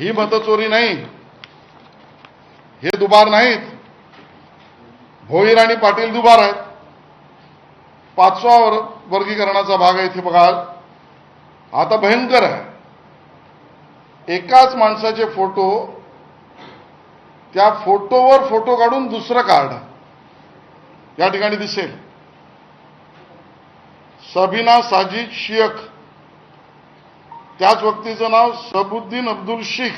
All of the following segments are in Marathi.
ही मतचोरी नाही हे दुबार नाहीत. भोईर आणि पाटील दुबार आहेत. पाचवा वर्गीकरणाचा भाग आहे इथे बघाल आता भयंकर आहे. एकाच माणसाचे फोटो त्या फोटोवर फोटो काढून दुसरं कार्ड या ठिकाणी दिसेल. सबिना साजिद शियख त्याच व्यक्तीचं नाव सबुद्दीन अब्दुल शेख.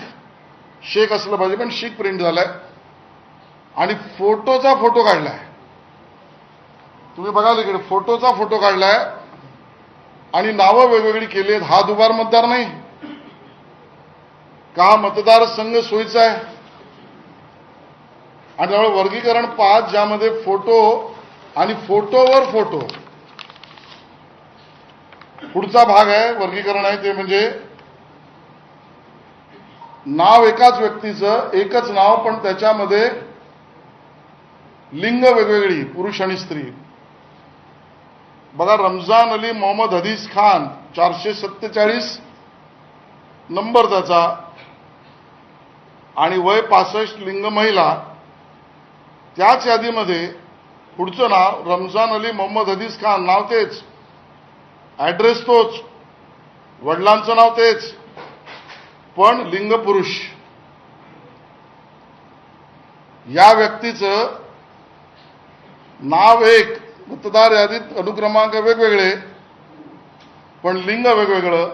शेख असलं पाहिजे पण शेख प्रिंट झालाय. आणि फोटोचा फोटो काढलाय. तुम्ही बघाल इकडे फोटोचा फोटो काढलाय. आणि नावं वेगवेगळी केली आहेत. हा दुबार मतदार नाही. का मतदारसंघ सोयीचा आहे? आणि त्यामुळे वर्गीकरण पाच ज्यामध्ये फोटो आणि फोटोवर फोटो पुढचा भाग आहे वर्गीकरण आहे ते म्हणजे नाव एकाच व्यक्तीचं एकच नाव पण त्याच्यामध्ये लिंग वेगवेगळी पुरुष आणि स्त्री. बघा रमजान अली मोहम्मद हदीस खान चारशे सत्तेचाळीस नंबर त्याचा आणि वय पासष्ट लिंग महिला त्याच यादीमध्ये पुढचं नाव रमजान अली मोहम्मद हदीस खान नाव तेच. ॲड्रेस तोच. वडिलांचं नाव तेच. पण लिंग पुरुष. या व्यक्तीचं नाव एक मतदार यादीत अनुक्रमांक वेगवेगळे पण लिंग वेगवेगळं.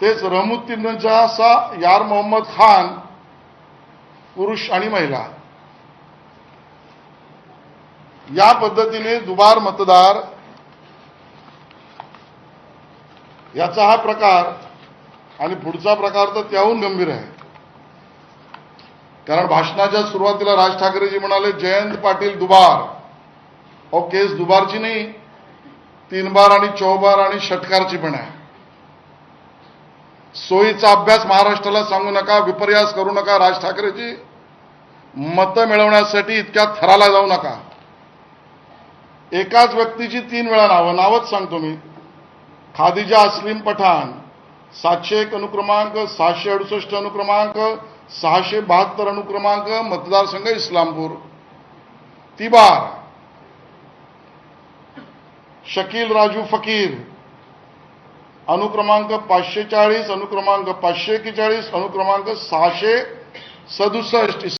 तेच रहमुद्दीन सा यार मोहम्मद खान पुरुष आणि महिला. या पद्धतीने दुबार मतदार याचा हा प्रकार आणि पुढचा प्रकार तर त्याहून गंभीर आहे. कारण भाषणाच्या सुरुवातीला राज ठाकरेजी म्हणाले जयंत पाटील दुबार. अहो केस दुबारची नाही तीन बार आणि चौबार आणि षटकारची पण आहे. सोयीचा अभ्यास महाराष्ट्राला सांगू नका विपर्यास करू नका राज ठाकरेजी. मतं मिळवण्यासाठी इतक्या थराला जाऊ नका. एकाच व्यक्तीची तीन वेळा नावं नावच सांगतो मी. खादिजा अस्लीम पठाण सातशे एक अनुक्रमांक सहाशे अडुसष्ट अनुक्रमांक सहाशे बहात्तर अनुक्रमांक मतदारसंघ इस्लामपूर। तिबार, शकील राजू फकीर, अनुक्रमांक पाचशे चाळीस, अनुक्रमांक पाचशे एक्केचाळीस, अनुक्रमांक सहाशे सदुसष्ट